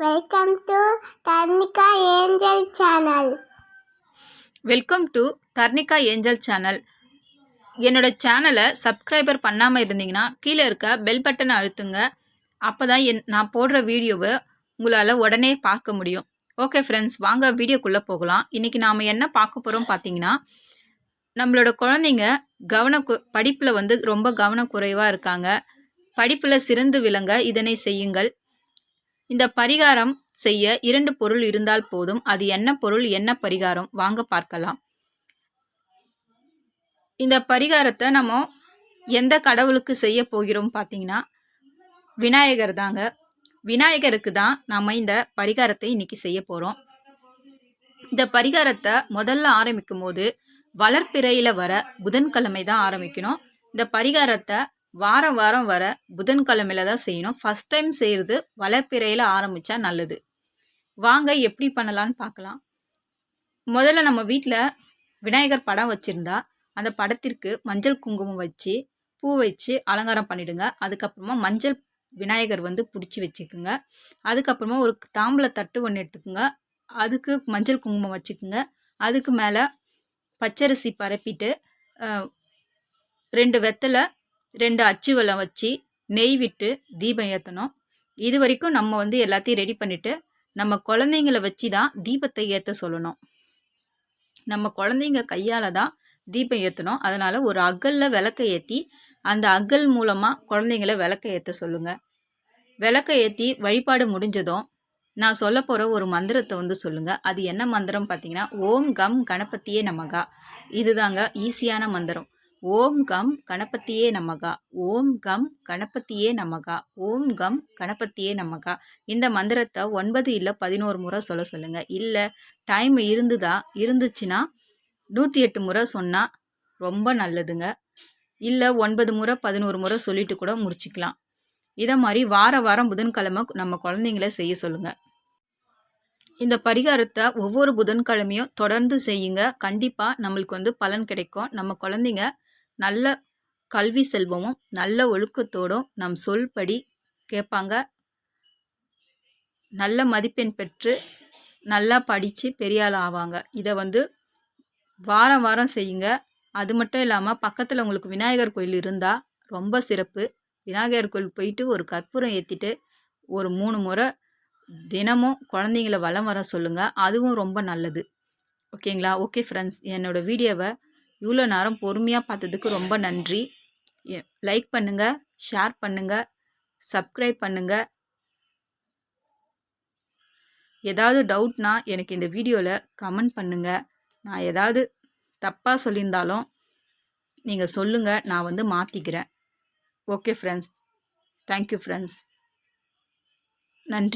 Welcome to Tharnika Angel channel welcome to Tharnika Angel channel என்னோட சேனலை subscriber பண்ணாமல் இருந்தீங்கன்னா கீழே இருக்க பெல் பட்டனை அழுத்துங்க. அப்போ தான் என் நான் போடுற வீடியோவை உங்களால் உடனே பார்க்க முடியும். ஓகே ஃப்ரெண்ட்ஸ் வாங்க வீடியோக்குள்ளே போகலாம். இன்றைக்கி நாம் என்ன பார்க்க போகிறோம் பார்த்தீங்கன்னா நம்மளோட குழந்தைங்க கவன படிப்பில் வந்து ரொம்ப கவனக்குறைவாக இருக்காங்க. படிப்பில் சிறந்து விளங்க இதனை செய்யுங்கள். இந்த பரிகாரம் செய்ய இரண்டு பொருள் இருந்தால் போதும். அது என்ன பொருள் என்ன பரிகாரம்? வாங்க பார்க்கலாம். இந்த பரிகாரத்தை நம்ம எந்த கடவுளுக்கு செய்ய போகிறோம் பார்த்தீங்கன்னா விநாயகர் தாங்க. விநாயகருக்கு தான் நாம் இந்த பரிகாரத்தை இன்னைக்கு செய்ய போகிறோம் இந்த பரிகாரத்தை முதல்ல ஆரம்பிக்கும் போது வளர்ப்பிறையில் வர புதன்கிழமை தான் ஆரம்பிக்கணும். இந்த பரிகாரத்தை வாரம் வாரம் வர புதன்கிழமையில தான் செய்யணும். ஃபஸ்ட் டைம் செய்கிறது வளர்ப்பிறையில் ஆரம்பித்தா நல்லது. வாங்க எப்படி பண்ணலான்னு பார்க்கலாம். முதல்ல நம்ம வீட்டில் விநாயகர் படம் வச்சுருந்தா அந்த படத்திற்கு மஞ்சள் குங்குமம் வச்சு பூ வச்சு அலங்காரம் பண்ணிடுங்க. அதுக்கப்புறமா மஞ்சள் விநாயகர் வந்து பிடிச்சி வச்சுக்குங்க. அதுக்கப்புறமா ஒரு தாம்பூல தட்டு ஒன்று எடுத்துக்கோங்க. அதுக்கு மஞ்சள் குங்குமம் வச்சுக்குங்க. அதுக்கு மேலே பச்சரிசி பரப்பிட்டு ரெண்டு வெத்தலை ரெண்டு அச்சு வச்சு நெய் விட்டு தீபம் ஏற்றணும் இது வரைக்கும் நம்ம வந்து எல்லாத்தையும் ரெடி பண்ணிவிட்டு நம்ம குழந்தைங்கள வச்சு தான் தீபத்தை ஏற்ற சொல்லணும். நம்ம குழந்தைங்க கையால் தான் தீபம் ஏற்றணும் அதனால் ஒரு அகலில் விளக்க ஏற்றி அந்த அகல் மூலமாக குழந்தைங்கள விளக்க ஏற்ற சொல்லுங்கள் விளக்க ஏற்றி வழிபாடு முடிஞ்சதும் நான் சொல்ல போகிற ஒரு மந்திரத்தை வந்து சொல்லுங்கள் அது என்ன மந்திரம் பார்த்தீங்கன்னா ஓம் கம் கணபதியே நமகா. இதுதாங்க ஈஸியான மந்திரம். ஓம் கம் கணபதியே நமகா. ஓம் கம் கணபதியே நமகா. ஓம் கம் கணபதியே நமகா. இந்த மந்திரத்தை ஒன்பது இல்லை பதினோரு முறை சொல்ல சொல்லுங்கள் இல்லை டைம் இருந்துதா? இருந்துச்சுன்னா நூற்றி எட்டு முறை சொன்னால் ரொம்ப நல்லதுங்க. இல்லை ஒன்பது முறை பதினோரு முறை சொல்லிட்டு கூட முடிச்சுக்கலாம். இதை மாதிரி வார வாரம் புதன்கிழமை நம்ம குழந்தைங்கள செய்ய சொல்லுங்கள் இந்த பரிகாரத்தை ஒவ்வொரு புதன்கிழமையும் தொடர்ந்து செய்யுங்க. கண்டிப்பாக நம்மளுக்கு வந்து பலன் கிடைக்கும். நம்ம குழந்தைங்க நல்ல கல்வி செல்வமும் நல்ல ஒழுக்கத்தோடும் நம் சொல்படி கேட்பாங்க. நல்ல மதிப்பெண் பெற்று நல்லா படித்து பெரிய ஆள் ஆவாங்க. இதை வந்து வாரம் வாரம் செய்யுங்க. அது மட்டும் இல்லாமல் பக்கத்தில் உங்களுக்கு விநாயகர் கோயில் இருந்தால் ரொம்ப சிறப்பு. விநாயகர் கோயில் போயிட்டு ஒரு கற்பூரம் ஏற்றிட்டு ஒரு மூணு முறை தினமும் குழந்தைங்கள வளம் வர சொல்லுங்கள் அதுவும் ரொம்ப நல்லது. ஓகேங்களா? ஓகே ஃப்ரெண்ட்ஸ் என்னோடய வீடியோவை இவ்வளோ நேரம் பொறுமையாக பார்த்ததுக்கு ரொம்ப நன்றி. லைக் பண்ணுங்கள் ஷேர் பண்ணுங்கள் சப்ஸ்கிரைப் பண்ணுங்கள் ஏதாவது டவுட்னா எனக்கு இந்த வீடியோவில் கமெண்ட் பண்ணுங்கள் நான் ஏதாவது தப்பாக சொல்லியிருந்தாலும் நீங்கள் சொல்லுங்கள் நான் வந்து மாற்றிக்கிறேன் ஓகே ஃப்ரெண்ட்ஸ் தேங்க்யூ ஃப்ரெண்ட்ஸ் நன்றி.